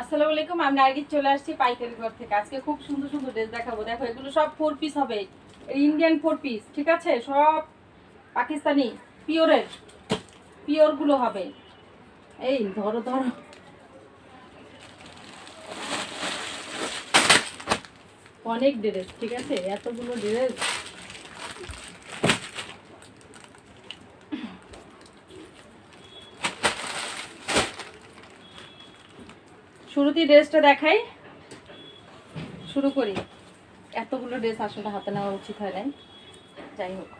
আসসালামু আলাইকুম, আমি নার্গিস চলে আসছি পাইকারি ঘর থেকে। আজকে খুব সুন্দর সুন্দর ড্রেস দেখাবো। দেখো, এগুলো সব ফোর পিস হবে। ইন্ডিয়ান ফোর পিস ঠিক আছে? সব পাকিস্তানি পিওরের পিওরগুলো হবে। এই, ধরো ধরো। অনেক ড্রেস ঠিক আছে? এতগুলো ড্রেস শুরুতেই ড্রেসটা দেখাই, শুরু করি। এতগুলো ড্রেস আসলে হাতে নেওয়া উচিত হয় নাই। যাই হোক।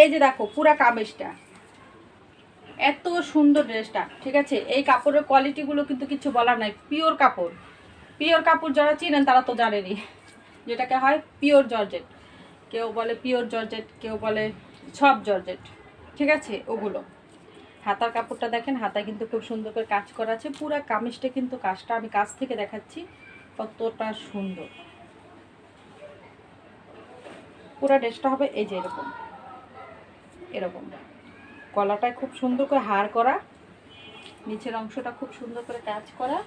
এই যে দেখো, পুরা কামেজটা। এত সুন্দর ড্রেসটা, ঠিক আছে? এই কাপড়ের কোয়ালিটিগুলো কিন্তু কিছু বলার নাই। পিওর কাপড়। পিওর কাপড় যারা চিনেন, তারা তো জানেনই। যেটাকে হয় পিওর জর্জেট। কেউ বলে পিওর জর্জেট, কেউ বলে সব জর্জেট। ঠিক আছে? ওগুলো। হাতার কাপড়টা দেখেন, হাতায় কিন্তু খুব সুন্দর করে কাজ করা আছে। পুরো কামিজটা কিন্তু কাজটা আমি কাছ থেকে দেখাচ্ছি, কতটা সুন্দর। পুরো ড্রেসটা হবে এই যে এরকম এরকম। গলাটায় খুব সুন্দর করে হার করা, নিচের অংশটা খুব সুন্দর করে কাজ করা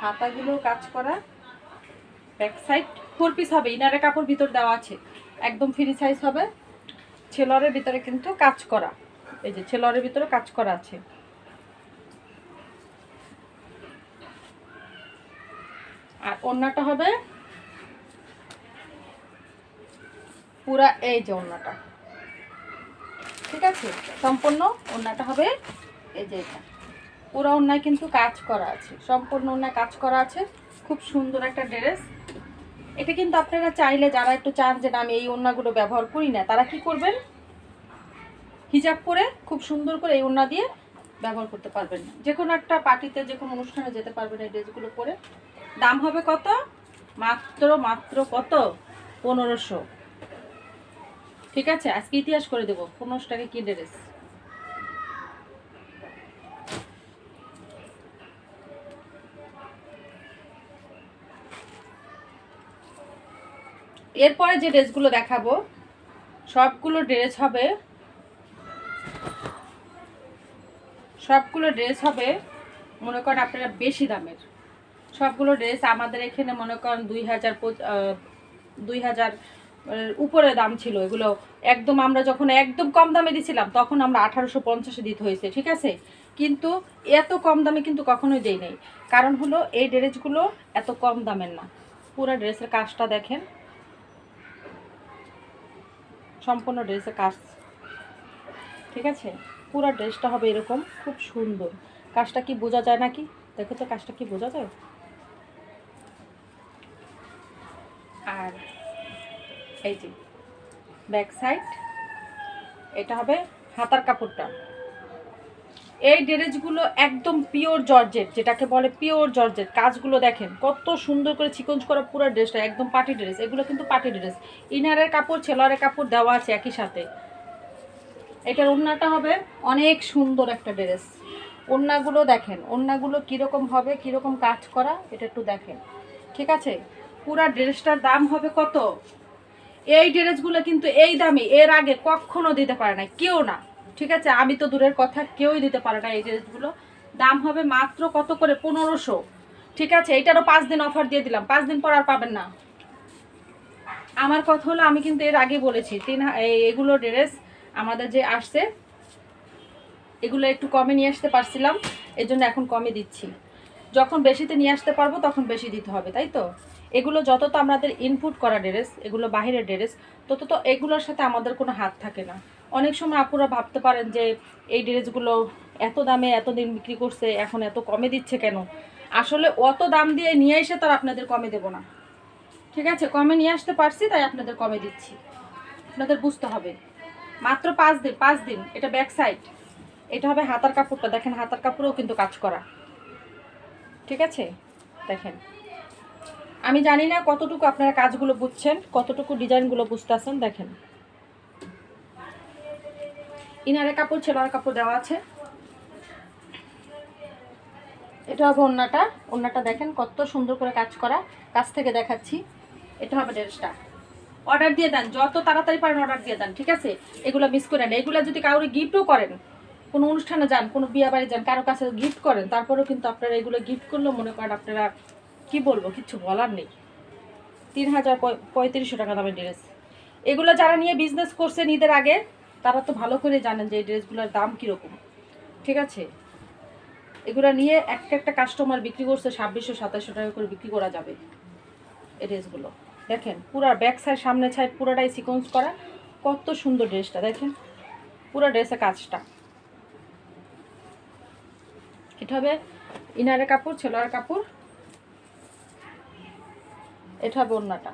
হাতাগুলো কাজ করা। ব্যাক সাইড ফোর পিস হবে ইনারে কাপড় ভিতর দেওয়া আছে, একদম ফ্রি সাইজ হবে, ছেলরের ভিতরে কিন্তু কাজ করা। এই যে ছেলরের ভিতরে কাজ করা আছে। আর ওড়নাটা হবে পুরা এই যে ওড়নাটা। ঠিক আছে? সম্পূর্ণ ওড়নাটা হবে এই যে এটা। পুরো ওড়নায় কিন্তু কাজ করা আছে। সম্পূর্ণ ওড়নায় কাজ করা আছে। খুব সুন্দর একটা ড্রেস। এটা কিন্তু আপনারা চাইলে যারা একটু চান যে না, আমি এই ওড়নাগুলো ব্যবহার করি না, তারা কি করবেন? হিজাব করে খুব সুন্দর করে এই ওড়না দিয়ে ব্যবহার করতে পারবেন যে কোনো একটা পার্টিতে, যে কোনো অনুষ্ঠানে যেতে পারবেন এই ড্রেসগুলো পরে। দাম হবে কত? মাত্র মাত্র কত? পনেরোশো। ঠিক আছে, আজকে ইতিহাস করে দেবো, পনেরোশো টাকা কি ড্রেস? এরপরে যে ড্রেসগুলো দেখাবো, সবগুলো ড্রেস হবে সবগুলো ড্রেস হবে, মনে করেন আপনারা বেশি দামের। সবগুলো ড্রেস আমাদের এখানে মনে করেন দুই হাজার দুই হাজার উপরে দাম ছিল। এগুলো একদম আমরা যখন একদম কম দামে দিছিলাম, তখন আমরা আঠারোশো পঞ্চাশে দিতে হয়েছে, ঠিক আছে? কিন্তু এত কম দামে কিন্তু কখনোই দেই নাই। কারণ হলো, এই ড্রেসগুলো এত কম দামের না। পুরো ড্রেসের কাজটা দেখেন। সম্পূর্ণ ড্রেসের কাজ। ঠিক আছে? পুরো ড্রেসটা হবে এরকম, খুব সুন্দর। কাজটা কি বোঝা যায় নাকি? দেখো তো কাজটা কি বোঝা যায়? আর এই যে ব্যাক সাইড এটা হবে হাতার কাপড়টা। এই ড্রেসগুলো একদম পিওর জর্জেট যেটাকে বলে পিওর জর্জেট কাজগুলো দেখেন, কত সুন্দর করে চিকঞ্জ করা পুরো ড্রেসটা, একদম পার্টি ড্রেস। এগুলো কিন্তু পার্টি ড্রেস। ইনারের কাপড় ছেলারের কাপড় দেওয়া আছে একই সাথে। এটার ওড়নাটা হবে অনেক সুন্দর একটা ড্রেস। ওড়নাগুলো দেখেন, ওড়নাগুলো কীরকম হবে, কীরকম কাজ করা, এটা একটু দেখেন। ঠিক আছে? পুরা ড্রেসটার দাম হবে কত? এই ড্রেসগুলো কিন্তু এই দামে, এর আগে কখনো দিতে পারে না কেউ না। ঠিক আছে? আমি তো দূরের কথা, কেউই দিতে পারে না এই ড্রেসগুলো। দাম হবে মাত্র কত করে? পনেরোশো। ঠিক আছে? এটারও পাঁচ দিন অফার দিয়ে দিলাম, পাঁচ দিন পর আর পাবেন না। আমার কথা হলো, আমি কিন্তু এর আগে বলেছি, তিন এগুলো ড্রেস আমাদের যে আসছে, এগুলো একটু কমে নিয়ে আসতে পারছিলাম এর জন্য এখন কমে দিচ্ছি। যখন বেশিতে নিয়ে আসতে পারব, তখন বেশি দিতে হবে, তাই তো? এগুলো যত তো আমাদের ইনপুট করা ড্রেস এগুলো বাহিরের ড্রেস তত তো এগুলোর সাথে আমাদের কোনো হাত থাকে না। অনেক সময় আপুরা ভাবতে পারেন যে, এই ড্রেসগুলো এত দামে, এত দিন বিক্রি করছে, এখন এত কমে দিচ্ছে কেন? আসলে অত দাম দিয়ে নিয়ে এসে তার আপনাদের কমে দেবো না। ঠিক আছে, কমে নিয়ে আসতে পারছি, তাই আপনাদের কমে দিচ্ছি। আপনাদের বুঝতে হবে। মাত্র পাঁচ দিন পাঁচ দিন, এটা ব্যাক সাইড এটা হবে হাতার কাপড়টা, দেখেন হাতার কাপড়েও কিন্তু কাজ করা। ঠিক আছে? দেখেন। আমি জানি না কতটুকু আপনারা কাজগুলো বুঝছেন, কতটুকু ডিজাইনগুলো বুঝতেছেন দেখেন। ইনারের কাপড় ছেলার কাপড় দেওয়া আছে। এটা হবে ওন্নাটা। ওন্নাটা দেখেন কত সুন্দর করে কাজ করা। কাছ থেকে দেখাচ্ছি। এটা হবে ড্রেসটা। অর্ডার দিয়ে দেন, যত তাড়াতাড়ি পারেন অর্ডার দিয়ে দেন, ঠিক আছে? এগুলো মিস করে না এগুলো যদি কাউরে গিফটও করেন, কোনো অনুষ্ঠানে যান, কোনো বিয়ে বাড়ি যান, কারও কাছে গিফট করেন, তারপরেও কিন্তু আপনারা এগুলো গিফট করলেও মনে করেন আপনারা, কি বলব কিচ্ছু বলার নেই। তিন হাজার পঁয়- পঁয়ত্রিশশো টাকা দামের ড্রেস এগুলো যারা নিয়ে বিজনেস করছেন ঈদের আগে, তারা তো ভালো করে জানেন যে এই ড্রেসগুলোর দাম কীরকম, ঠিক আছে? এগুলো নিয়ে একটা একটা কাস্টমার বিক্রি করছে ছাব্বিশশো, সাতাশশো টাকা করে বিক্রি করা যাবে, এই ড্রেসগুলো দেখেন, পুরা ব্যাক সাইড সামনে সাইড পুরোটাই সিকোয়েন্স করা। কত সুন্দর ড্রেসটা দেখেন। পুরো ড্রেসের কাজটা। এটা হবে ইনারের কাপড় ছেলোয়ার কাপড়। এটা হবে ওড়নাটা।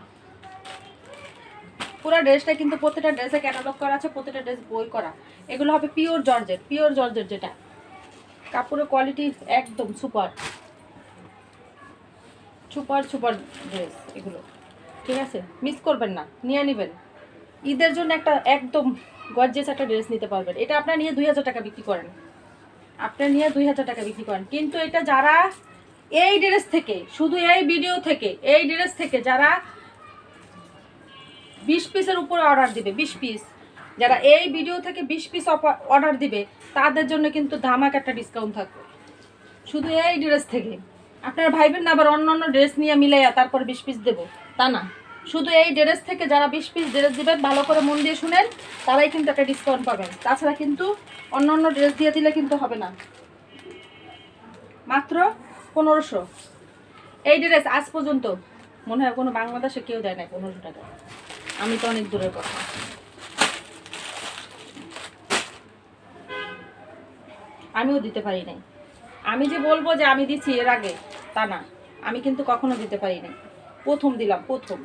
পুরো ড্রেসটা কিন্তু প্রতিটা ড্রেসে ক্যাটালগ করা আছে প্রতিটা ড্রেস বই করা। এগুলো হবে পিওর জর্জেট পিওর জর্জেট যেটা। কাপড়ের কোয়ালিটি একদম সুপার সুপার সুপার ড্রেস এগুলো। ঠিক আছে? মিস করবেন না, নিয়ে নেবেন। ঈদের জন্য একটা একদম গর্জেস একটা ড্রেস নিতে পারবেন। এটা আপনার নিয়ে দুই হাজার টাকা বিক্রি করেন। আপনার নিয়ে দুই হাজার টাকা বিক্রি করেন। কিন্তু এটা যারা এই ড্রেস থেকে, শুধু এই ভিডিও থেকে, এই ড্রেস থেকে যারা বিশ পিসের উপরে অর্ডার দিবে, বিশ পিস যারা এই ভিডিও থেকে বিশ পিস অর্ডার দিবে, তাদের জন্য কিন্তু ধামাক একটা ডিসকাউন্ট থাকবে। শুধু এই ড্রেস থেকে। আপনারা ভাইবেন না, আবার অন্য অন্য ড্রেস নিয়ে মিলাইয়া তারপর বিশ পিস দেবো। তা না। শুধু এই ড্রেস থেকে যারা বিশ পিস ড্রেস দিবেন, ভালো করে মন দিয়ে শুনেন, তারাই কিন্তু একটা ডিসকাউন্ট পাবেন। তাছাড়া কিন্তু অন্য অন্য ড্রেস দিয়ে দিলে কিন্তু হবে না। মাত্র পনেরোশো। এই ড্রেস আজ পর্যন্ত মনে হয় কোনো বাংলাদেশে কেউ দেয় না পনেরোশো টাকা। আমি তো অনেক দূরের কথা। আমিও দিতে পারি নাই। আমি যে বলব যে আমি দিচ্ছি এর আগে, তা না। আমি কিন্তু কখনো দিতে পারি নাই। প্রথম দিলাম, প্রথম।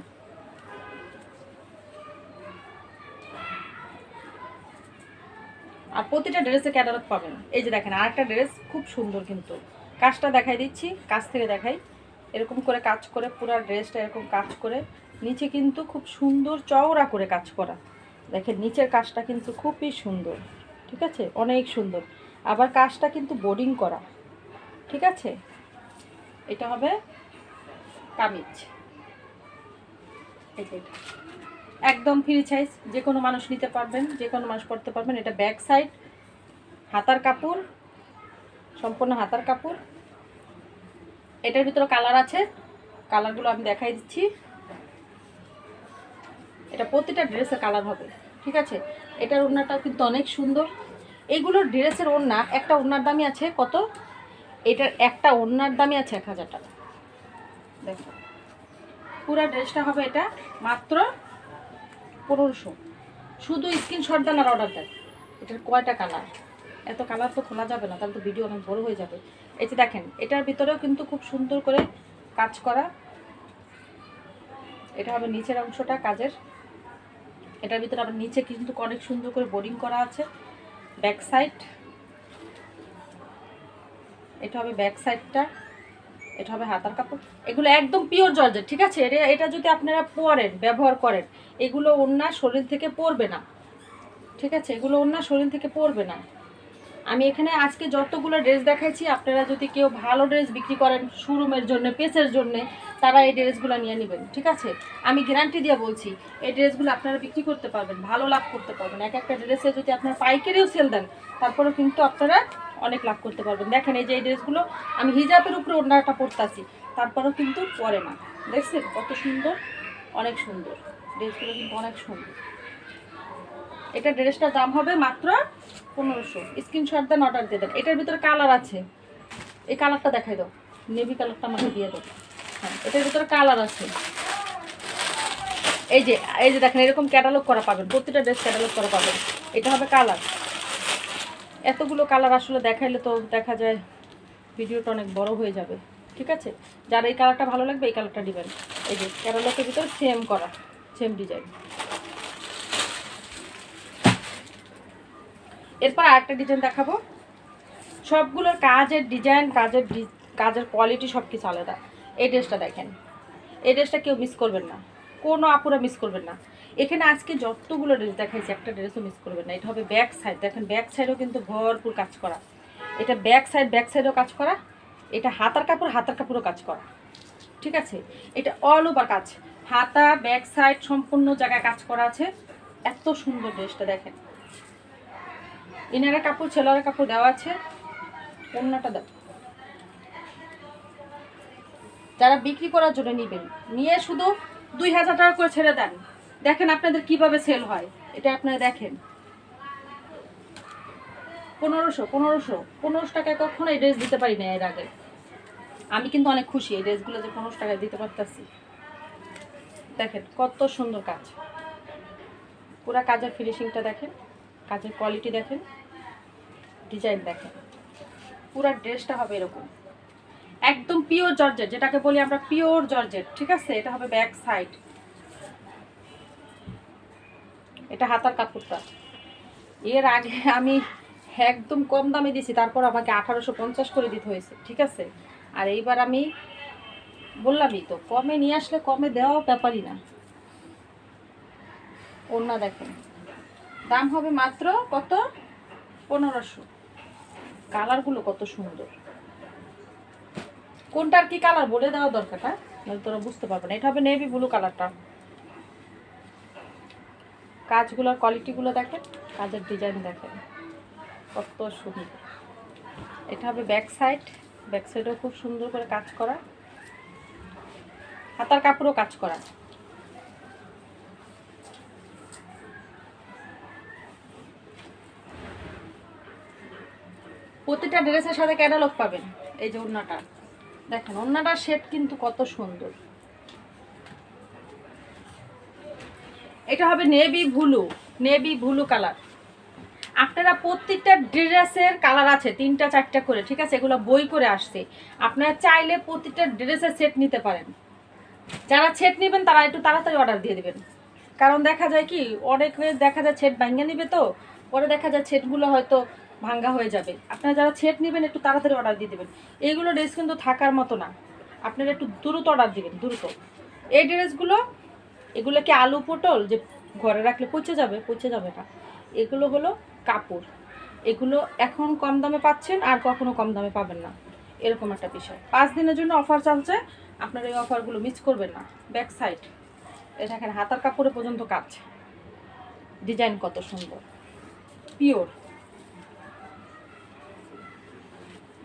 আর প্রতিটা ড্রেসে ক্যাটালগ পাবেন। এই যে দেখেন, আরেকটা ড্রেস খুব সুন্দর কিন্তু। কাজটা দেখাই দিচ্ছি কাজ থেকে দেখাই। এরকম করে কাজ করে, পুরো ড্রেসটা এরকম কাজ করে, নিচে কিন্তু খুব সুন্দর চওড়া করে কাজ করা। দেখেন, নিচের কাজটা কিন্তু খুবই সুন্দর, ঠিক আছে? অনেক সুন্দর। আবার কাজটা কিন্তু বোর্ডিং করা, ঠিক আছে? এটা হবে কামিজ। একদম ফ্রি সাইজ যে কোনো মানুষ নিতে পারবেন, যে কোনো মানুষ পড়তে পারবেন। এটা ব্যাক সাইড হাতার কাপড়, সম্পূর্ণ হাতার কাপড়। এটার ভিতরে কালার আছে কালারগুলো আমি দেখাই দিচ্ছি। এটা প্রতিটা ড্রেসের কালার হবে, ঠিক আছে? এটার ওড়নাটাও কিন্তু অনেক সুন্দর। এইগুলোর ড্রেসের ওড়না, একটা ওড়নার দামই আছে কত? এটার একটা ওড়নার দামই আছে এক হাজার টাকা। দেখো। পুরো ড্রেসটা হবে এটা মাত্র পনেরোশো। শুধু স্ক্রিনশট দেন আর অর্ডার দেন। এটার কয়টা কালার এত কালার তো খোলা যাবে না, তাহলে তো ভিডিও অনেক বড় হয়ে যাবে। এই যে দেখেন, এটার ভিতরেও কিন্তু খুব সুন্দর করে কাজ করা। এটা হবে নিচের অংশটা কাজের। এটার ভিতরে আবার নিচে কিন্তু অনেক সুন্দর করে বোর্ডিং করা আছে। ব্যাক সাইড এটা হবে ব্যাক সাইডটা এটা হবে হাতার কাপড়। এগুলো একদম পিওর জর্জেট, ঠিক আছে? এটা এটা যদি আপনারা পরেন, ব্যবহার করেন, এগুলো অন্য শরীর থেকে পড়বে না। ঠিক আছে? এগুলো অন্য শরীর থেকে পড়বে না। আমি এখানে আজকে যতগুলো ড্রেস দেখাইছি, আপনারা যদি কেউ ভালো ড্রেস বিক্রি করেন শোরুমের জন্য, পেসের জন্য, তারা এই ড্রেসগুলো নিয়ে নেবেন, ঠিক আছে? আমি গ্যারান্টি দিয়ে বলছি, এই ড্রেসগুলো আপনারা বিক্রি করতে পারবেন, ভালো লাভ করতে পারবেন। এক একটা ড্রেসে যদি আপনারা পাইকারিও সেল দেন, তারপরেও কিন্তু আপনারা অনেক লাভ করতে পারবেন। দেখেন এই যে এই ড্রেসগুলো, আমি হিজাবের উপরে ওড়নাটা পরতাছি, তারপরেও কিন্তু পরে না। দেখছেন কত সুন্দর? অনেক সুন্দর। ড্রেসগুলো কিন্তু অনেক সুন্দর। এটা ড্রেসটার দাম হবে মাত্র পনেরোশো। স্ক্রিনশট দেন, অর্ডার দিয়ে দেন। এটার ভিতরে কালার আছে। এই কালারটা দেখাই দাও। নেভি কালারটা আমাকে দিয়ে দাও। হ্যাঁ এটার ভিতরে কালার আছে। এই যে এই যে দেখেন, এরকম ক্যাটালগ করা পাবেন। প্রতিটা ড্রেস ক্যাটালগ করা পাবেন। এটা হবে কালার। এতগুলো কালার আসলে দেখাইলে তো দেখা যায় ভিডিওটা অনেক বড় হয়ে যাবে। ঠিক আছে? যার এই কালারটা ভালো লাগবে, এই কালারটা দিবেন। এই যে ক্যাটালগের ভিতরে সেম করা সেম ডিজাইন এরপর আরেকটা ডিজাইন দেখাবো। সবগুলোর কাজের ডিজাইন কাজের কাজের কোয়ালিটি সব কিছু আলাদা। এই ড্রেসটা দেখেন। এই ড্রেসটা কেউ মিস করবেন না। কোনো আপুরা মিস করবেন না। এখানে আজকে যতগুলো ড্রেস দেখাইছি, একটা ড্রেসও মিস করবেন না। এটা হবে ব্যাক সাইড দেখেন ব্যাক সাইডও কিন্তু ভরপুর কাজ করা। এটা ব্যাক সাইড ব্যাক সাইডও কাজ করা। এটা হাতার কাপড়, হাতার কাপড়ও কাজ করা। ঠিক আছে? এটা অল ওভার কাজ। হাতা ব্যাক সাইড সম্পূর্ণ জায়গায় কাজ করা আছে। এত সুন্দর ড্রেসটা দেখেন। ইনারের কাপড় ছেলের কাপড় দেওয়া আছে। অন্যটা দাও যারা বিক্রি করার জন্য নিবেন, নিয়ে শুধু দুই হাজার টাকা করে ছেড়ে দেন। দেখেন আপনাদের কীভাবে সেল হয়। এটা আপনারা দেখেন। পনেরোশো পনেরোশো পনেরোশো টাকায় কখনো এই ড্রেস দিতে পারি না এর আগে। আমি কিন্তু অনেক খুশি এই ড্রেসগুলো যে পনেরোশো টাকায় দিতে পারতেছি। দেখেন কত সুন্দর কাজ। পুরা কাজের ফিনিশিংটা দেখেন, কাজের কোয়ালিটি দেখেন ডিজাইন দেখেন। পুরা ড্রেসটা হবে এরকম। একদম পিওর জর্জেট, যেটাকে বলি আমরা পিওর জর্জেট, ঠিক আছে? এটা হবে ব্যাক সাইড এটা হাতার কাপড়টা। এর আগে আমি একদম কম দামে দিছি, তারপর আমাকে আঠারোশো পঞ্চাশ করে দিতে হয়েছে, ঠিক আছে? আর এইবার আমি বললামই তো, কমে নিয়ে আসলে কমে দেওয়া ব্যাপারই না। ওনা দেখেন। দাম হবে মাত্র কত? পনেরোশো। কালারগুলো কত সুন্দর। কোনটার কি কালার বলে দেওয়া দরকার হ্যাঁ? তোরা বুঝতে পারবে না। এটা হবে নেভি ব্লু কালারটা কাজগুলোর কোয়ালিটিগুলো দেখেন, কাজের ডিজাইন দেখেন। কত সুন্দর। এটা হবে ব্যাক সাইড ব্যাক সাইডেও খুব সুন্দর করে কাজ করা। হাতার কাপড়ও কাজ করা। প্রতিটা ড্রেসের সাথে ক্যাটালগ পাবেন, এই যে ওড়নাটা। দেখেন ওড়নাটার শেড কিন্তু কত সুন্দর। এটা হবে navy blue navy blue colour. আপনারা প্রত্যেকটা ড্রেসের কালার আছে, তিনটা, চারটা করে, ঠিক আছে? এগুলো বই করে আসছে। আপনারা চাইলে প্রতিটা ড্রেসের সেট নিতে পারেন। যারা সেট নেবেন, তারা একটু তাড়াতাড়ি অর্ডার দিয়ে দেবেন। কারণ দেখা যায় কি, অনেক দেখা যায় ছেট ভাঙ্গা নিবে তো, পরে দেখা যায় ছেটগুলো হয়তো ভাঙ্গা হয়ে যাবে। আপনারা যারা ছেট নেবেন, একটু তাড়াতাড়ি অর্ডার দিয়ে দেবেন। এইগুলো ড্রেস কিন্তু থাকার মতো না। আপনারা একটু দ্রুত অর্ডার দিবেন, দ্রুত। এই ড্রেসগুলো এগুলো কি আলু পটল, যে ঘরে রাখলে পচে যাবে পচে যাবে না। এগুলো হলো কাপড়। এগুলো এখন কম দামে পাচ্ছেন, আর কখনো কম দামে পাবেন না। এরকম একটা বিষয়। পাঁচ দিনের জন্য অফার চলছে। আপনারা এই অফারগুলো মিস করবেন না। ব্যাক সাইড এটা এখানে হাতার কাপড়ে পর্যন্ত কাজ। ডিজাইন কত সুন্দর। পিওর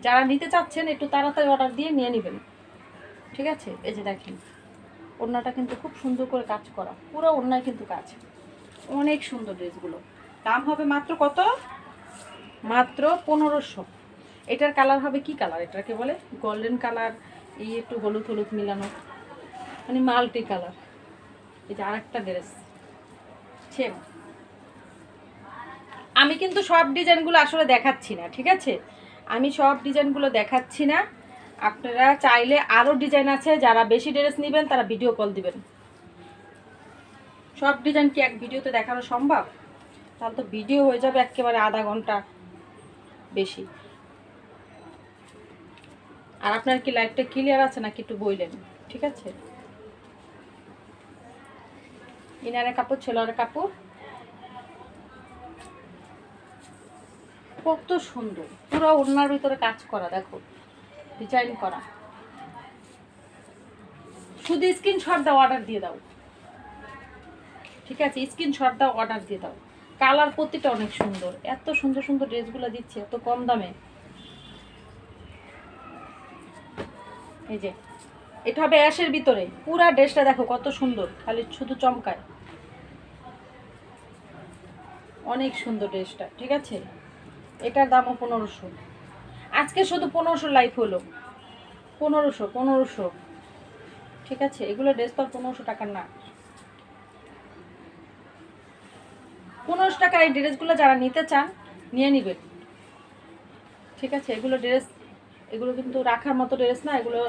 যারা নিতে চাচ্ছেন, একটু তাড়াতাড়ি অর্ডার দিয়ে নিয়ে নেবেন। ঠিক আছে? এই যে দেখেন, ওড়নাটা কিন্তু খুব সুন্দর করে কাজ করা। পুরো ওড়নায় কিন্তু কাজ। অনেক সুন্দর ড্রেসগুলো। দাম হবে মাত্র কত? মাত্র পনেরোশো। এটার কালার হবে কি কালার এটাকে বলে গোল্ডেন কালার এই একটু হলুদ হলুদ মিলানো। মানে মাল্টি কালার এই যে আরেকটা ড্রেস সেম আমি কিন্তু সব ডিজাইনগুলো আসলে দেখাচ্ছি না, ঠিক আছে? আমি সব ডিজাইনগুলো দেখাচ্ছি না। আপনারা চাইলে আরও ডিজাইন আছে, যারা বেশি ড্রেস নেবেন তারা ভিডিও কল দিবেন। সব ডিজাইন কি এক ভিডিওতে দেখানো সম্ভব? তাহলে তো ভিডিও হয়ে যাবে একেবারে আধা ঘণ্টা বেশি। আর আপনার কি লাইফটা ক্লিয়ার আছে নাকি একটু বইলেন? ঠিক আছে? ইনারের কাপড়, ছেলের কাপড়। কত সুন্দর। পুরো ওড়নার ভিতরে কাজ করা, দেখো। ডিজাইন করা। শুধু স্ক্রিনশট দাও অর্ডার দিয়ে দাও। ঠিক আছে স্ক্রিনশট দাও অর্ডার দিয়ে দাও। কালার প্রতিটা অনেক সুন্দর। এত সুন্দর সুন্দর ড্রেসগুলো দিচ্ছে, এত কম দামে। এই যে, এটা হবে অ্যাশের ভিতরে। পুরা ড্রেসটা দেখো, কত সুন্দর। খালি শুধু চমকায়। অনেক সুন্দর ড্রেসটা, ঠিক আছে? এটার দামও পনেরোশো। আজকে শুধু পনেরোশো লাইফ হলো। পনেরোশো পনেরোশো। ঠিক আছে, এগুলো ড্রেস তো পনেরোশো টাকার না। পনেরোশো টাকার এই ড্রেসগুলো যারা নিতে চান, নিয়ে নিবেন। ঠিক আছে, এগুলো ড্রেস এগুলো কিন্তু রাখার মতো ড্রেস না, এগুলো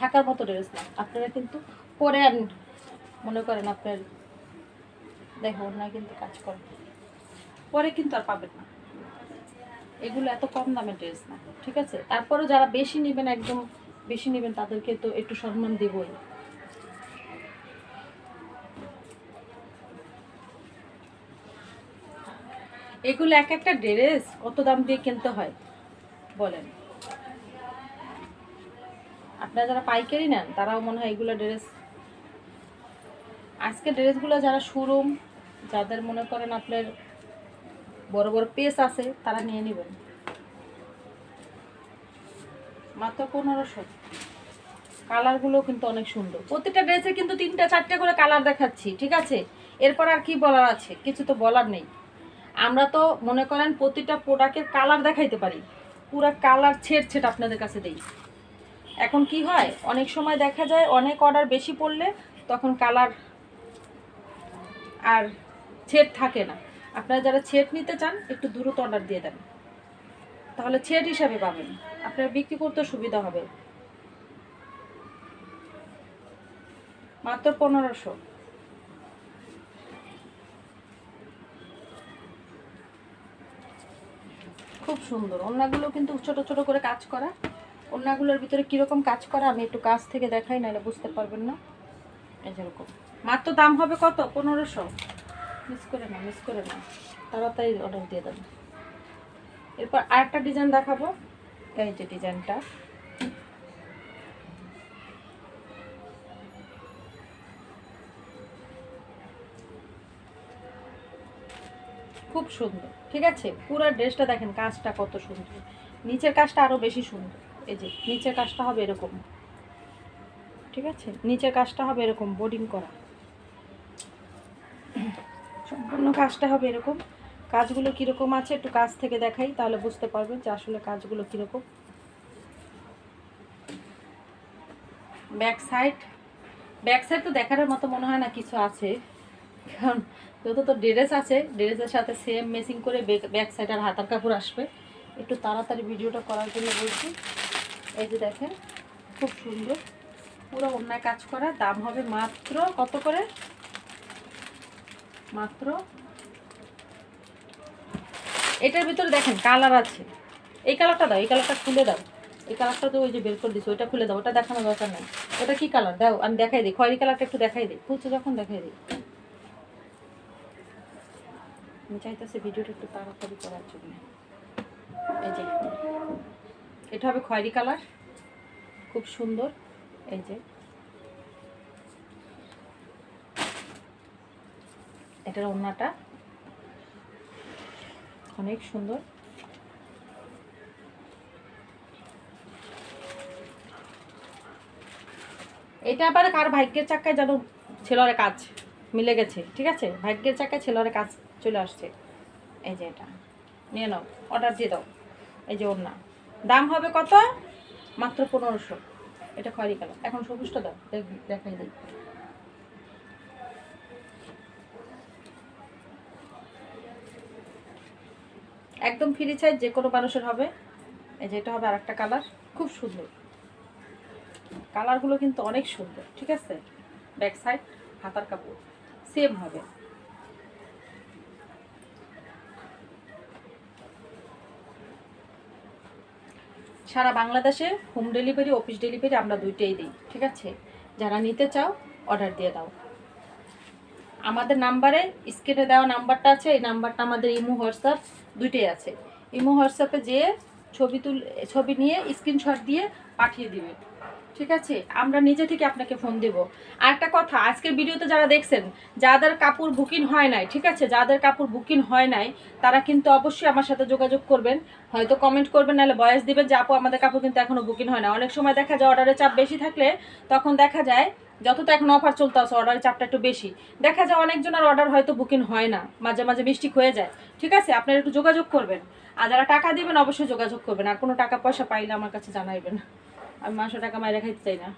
থাকার মতো ড্রেস না। আপনারা কিন্তু পরে মনে করেন আপনার, দেখো না কিন্তু কাজ করে। পরে কিন্তু আর পাবেন না। এগুলো এত কম দামের ড্রেস না, ঠিক আছে? তারপরে যারা বেশি নেবেন, একদম বেশি নেবেন, তাদেরকে তো একটু সম্মান দেবই। এগুলো এক একটা ড্রেস কত দাম দিয়ে কিনতে হয়? বলেন। আপনারা যারা পাইকারি নেন, তারাও মনে হয় এগুলো ড্রেস আজকে ড্রেসগুলো যারা শোরুম যাদের মনে করেন আপনার বড় বড় পেস আছে, তারা নিয়ে নেবেন। মাত্র পনেরোশো। কালারগুলো কিন্তু অনেক সুন্দর। প্রতিটা ড্রেসে কিন্তু তিনটা, চারটে করে কালার দেখাচ্ছি, ঠিক আছে? এরপর আর কি বলার আছে? কিছু তো বলার নেই। আমরা তো মনে করেন প্রতিটা প্রোডাক্টের কালার দেখাইতে পারি। পুরো কালার ছেড় ছেট আপনাদের কাছে দেই। এখন কি হয়? অনেক সময় দেখা যায় অনেক অর্ডার বেশি পড়লে তখন কালার আর ছেট থাকে না। আপনারা যারা ছেট নিতে চান, একটু দ্রুত অর্ডার দিয়ে দেন। তাহলে ছেট হিসাবে পাবেন। আপনার বিক্রি করতে সুবিধা হবে। মাত্র পনেরোশো। খুব সুন্দর। ওনাগুলো কিন্তু ছোট ছোট করে কাজ করা। ওনাগুলোর ভিতরে কীরকম কাজ করা আমি একটু কাজ থেকে দেখাই, নাহলে বুঝতে পারবেন না। এই যেরকম মাত্র দাম হবে কত? পনেরোশো। মিস করে না মিস করে না তাড়াতাড়ি অর্ডার দিয়ে দেন এরপর আরেকটা ডিজাইন দেখাবো। এই যে ডিজাইনটা খুব সুন্দর, ঠিক আছে? পুরো ড্রেসটা দেখেন কাজটা কত সুন্দর। নিচের কাজটা আরও বেশি সুন্দর। এই যে, নিচের কাজটা হবে এরকম। ঠিক আছে? নিচের কাজটা হবে এরকম বোর্ডিং করা সম্পূর্ণ কাজটা হবে এরকম? কাজগুলো কীরকম আছে একটু কাজ থেকে দেখাই, তাহলে বুঝতে পারবেন যে আসলে কাজগুলো কীরকম। ব্যাক সাইড ব্যাক সাইড তো দেখার মতো মনে হয় না কিছু আছে। কারণ যত তো ড্রেস আছে, ড্রেসের সাথে সেম মেসিং করে ব্যাক সাইড আর হাতার কাপড় আসবে। একটু তাড়াতাড়ি ভিডিওটা করার জন্য বলছি। এই যে দেখেন, খুব সুন্দর। পুরো অন্যায় কাজ করা, দাম হবে মাত্র কত করে? মাত্র। এটার ভিতরে দেখেন কালার আছে। এই কালারটা দাও, এই কালারটা খুলে দাও। এই কালারটা তো ওই যে বের করে দিছো, ওইটা খুলে দাও, ওটা দেখানোর দরকার নাই। ওটা কি কালার দাও, আমি দেখাই দিই, খয়েরি কালারটা একটু দেখাই দিই। খুঁজছে যখন, দেখাই দিই। আমি চাইতেছি ভিডিওটা একটু তাড়াতাড়ি করার জন্য। এই যে, এটা হবে খয়েরি কালার খুব সুন্দর। এই যে। এটার ওড়নাটা অনেক সুন্দর। এটা আবার কার ভাগ্যের চাকায় যেন ছেলের কাজ মিলে গেছে, ঠিক আছে? ভাগ্যের চাকায় ছেলের কাজ চলে আসছে। এই যে এটা। নিয়ে নাও অর্ডার দিয়ে দাও। এই যে ওড়না। দাম হবে কত? মাত্র পনেরোশো। এটা খয়রি কালার। এখন সবুজটা দাও, দেখ- দেখাই দিই। একদম ফ্রি চাই যে কোনো মানুষের হবে। এই যে এটা হবে আর একটা কালার খুব সুন্দর। কালারগুলো কিন্তু অনেক সুন্দর, ঠিক আছে? ব্যাক সাইড হাতার কাপড় সেম হবে। সারা বাংলাদেশে হোম ডেলিভারি অফিস ডেলিভারি আমরা দুইটাই দিই, ঠিক আছে? যারা নিতে চাও অর্ডার দিয়ে দাও। আমাদের নাম্বারে স্ক্রিনে দেওয়া নাম্বারটা আছে, এই নাম্বারটা আমাদের ইমো, হোয়াটসঅ্যাপ দুইটাই আছে। ইমো, হোয়াটসঅ্যাপে যেয়ে ছবি তুল, ছবি নিয়ে স্ক্রিনশট দিয়ে পাঠিয়ে দিবে। ঠিক আছে? আমরা নিজে থেকে আপনাকে ফোন দেব। আর একটা কথা, আজকের ভিডিওতে যারা দেখছেন, যাদের কাপড় বুকিং হয় নাই, ঠিক আছে? যাদের কাপড় বুকিং হয় নাই, তারা কিন্তু অবশ্যই আমার সাথে যোগাযোগ করবেন। হয়তো কমেন্ট করবেন, নাহলে বয়স দিবেন যে, আপু, আমাদের কাপড় কিন্তু এখনও বুকিং হয় না। অনেক সময় দেখা যায় অর্ডারের চাপ বেশি থাকলে তখন দেখা যায় যত তো এখন অফার চলতে আছে অর্ডারের চাপটা একটু বেশি। দেখা যায় অনেকজন আর অর্ডার হয়তো বুকিং হয় না, মাঝে মাঝে মিস্টেক হয়ে যায়। ঠিক আছে, আপনারা একটু যোগাযোগ করবেন। আর যারা টাকা দেবেন, অবশ্যই যোগাযোগ করবেন। আর কোনো টাকা পয়সা পাইলে আমার কাছে জানাইবেন। আমি মাসো টাকা মায়ের খাইতে চাই না।